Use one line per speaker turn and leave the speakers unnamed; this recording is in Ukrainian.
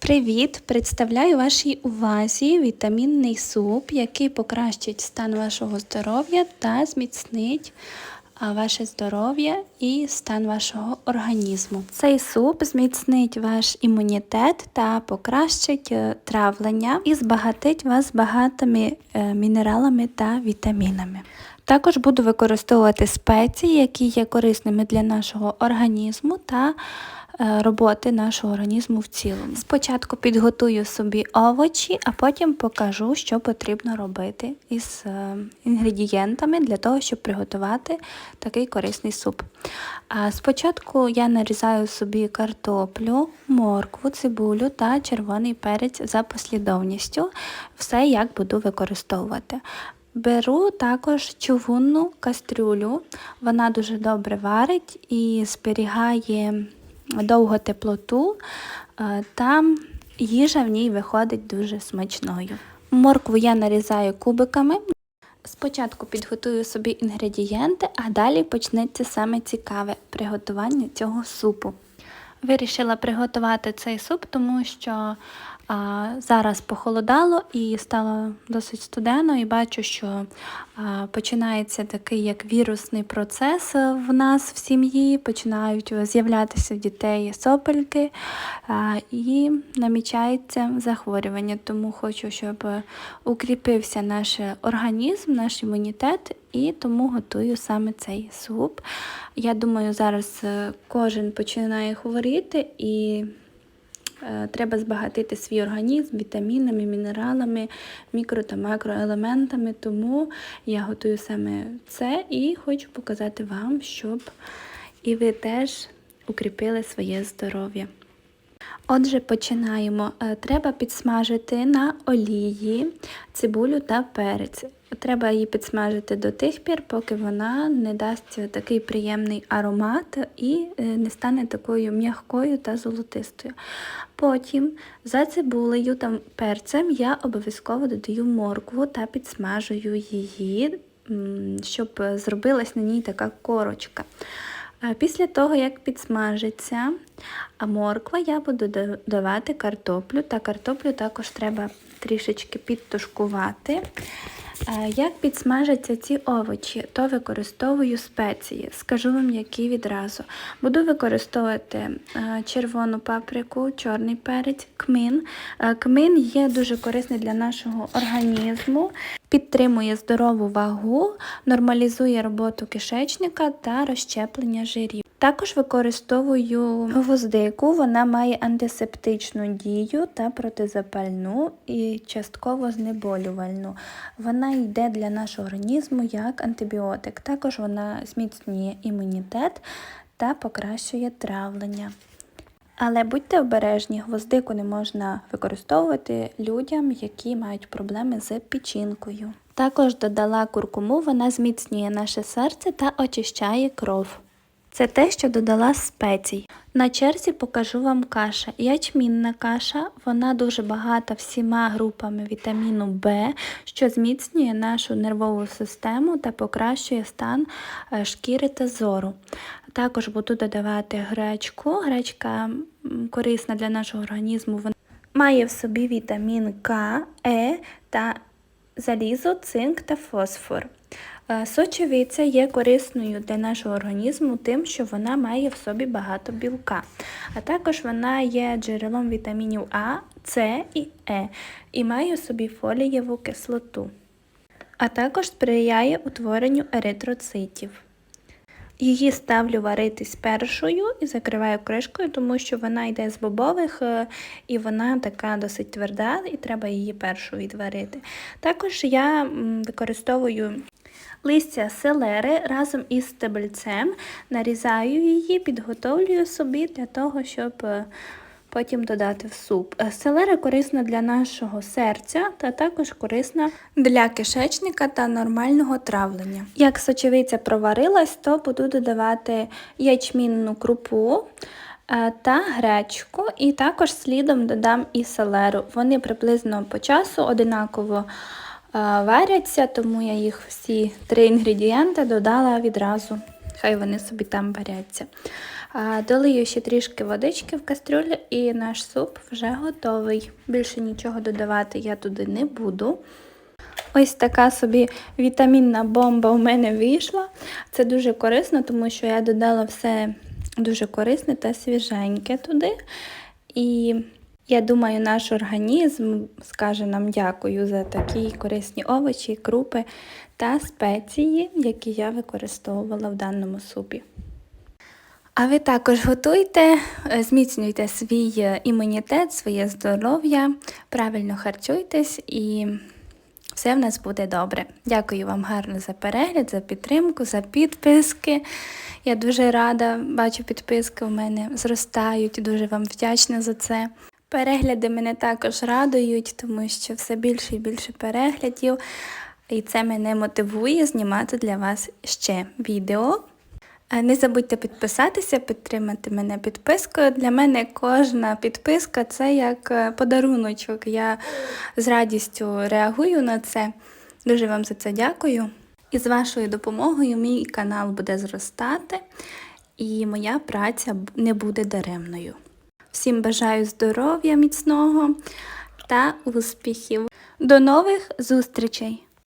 Привіт! Представляю вашій увазі вітамінний суп, який покращить стан вашого здоров'я та зміцнить ваше здоров'я і стан вашого організму. Цей суп зміцнить ваш імунітет та покращить е, травлення і збагатить вас багатими е, мінералами та вітамінами. Також буду використовувати спеції, які є корисними для нашого організму та роботи нашого організму в цілому. Спочатку підготую собі овочі, а потім покажу, що потрібно робити із е, інгредієнтами для того, щоб приготувати такий корисний суп. Спочатку я нарізаю собі картоплю, моркву, цибулю та червоний перець за послідовністю. Все як буду використовувати. Беру також чугунну кастрюлю, вона дуже добре варить і зберігає довго теплоту, е, та їжа в ній виходить дуже смачною. Моркву я нарізаю кубиками. Спочатку підготую собі інгредієнти, а далі почнеться саме цікаве приготування цього супу. Вирішила приготувати цей суп, тому що а, зараз похолодало і стало досить студено, і бачу, що починається такий як вірусний процес в нас в сім'ї, починають з'являтися в дітей сопельки і намічається захворювання. Тому хочу, щоб укріпився наш організм, наш імунітет, і тому готую саме цей суп. Я думаю, зараз е, кожен починає хворіти і. Е, Треба збагатити свій організм вітамінами, мінералами, мікро та макроелементами, тому я готую саме це і хочу показати вам, щоб і ви теж укріпили своє здоров'я. Отже, починаємо. Е, Треба підсмажити на олії цибулю та перець. Треба її підсмажити до тих пір, поки вона не дасть такий приємний аромат і е, не стане такою м'якою та золотистою. Потім за цибулею та перцем я обов'язково додаю моркву та підсмажую її, щоб зробилась на ній така корочка. Після того, як підсмажиться морква, я буду додавати картоплю, та картоплю також треба трішечки підтушкувати. Як підсмажаться ці овочі, то використовую спеції. Скажу вам, які відразу. Буду використовувати червону паприку, чорний перець, кмин. Кмин є дуже корисний для нашого організму, підтримує здорову вагу, нормалізує роботу кишечника та розщеплення жирів. Також використовую гвоздику, вона має антисептичну дію та протизапальну і частково знеболювальну. Вона йде для нашого організму як антибіотик. Також вона зміцнює імунітет та покращує травлення. Але будьте обережні, гвоздику не можна використовувати людям, які мають проблеми з печінкою. Також додала куркуму, вона зміцнює наше серце та очищає кров. Це те, що додала спецій. На черзі покажу вам каша. Ячмінна каша, вона дуже багата всіма групами вітаміну В, що зміцнює нашу нервову систему та покращує стан е, шкіри та зору. Також буду додавати гречку. Гречка корисна для нашого організму. Вона має в собі вітамін К, Е та залізо, цинк та фосфор. Е, Сочевиця є корисною для нашого організму тим, що вона має в собі багато білка, а також вона є джерелом вітамінів А, С і Е і має в собі фолієву кислоту, а також сприяє утворенню еритроцитів. Її ставлю варитись першою і закриваю кришкою, тому що вона йде з бобових е, і вона така досить тверда, і треба її першу відварити. Також я використовую листя селери разом із стебельцем, нарізаю її, підготовлюю собі для того, щоб е, потім додати в суп. Е, селера корисна для нашого серця та також корисна для кишечника та нормального травлення. Як сочевиця проварилась, то буду додавати ячмінну крупу. е, Та гречку, і також слідом додам і селеру. Вони приблизно по часу одинаково варяться, тому я їх всі три інгредієнти додала відразу. Хай вони собі там варяться. Долию ще трішки водички в кастрюлю і наш суп вже готовий. Більше нічого додавати я туди не буду. Ось така собі вітамінна бомба у мене вийшла. Це дуже корисно, тому що я додала все дуже корисне та свіженьке туди. І я думаю, наш організм скаже нам дякую за такі корисні овочі, крупи та спеції, які я використовувала в даному супі. А ви також готуйте, е, зміцнюйте свій е, імунітет, своє здоров'я, правильно харчуйтесь і все в нас буде добре. Дякую вам гарно за перегляд, за підтримку, за підписки. Я дуже рада, бачу, підписки у мене зростають. Дуже вам вдячна за це. Перегляди мене також радують, тому що все більше і більше переглядів. І це мене мотивує знімати для вас ще відео. Е, Не забудьте підписатися, підтримати мене підпискою. Для мене кожна підписка це як е, подаруночок. Я з радістю реагую на це. Дуже вам за це дякую. І з вашою допомогою мій канал буде зростати, і моя праця не буде даремною. Всім бажаю здоров'я міцного та успіхів. До нових зустрічей!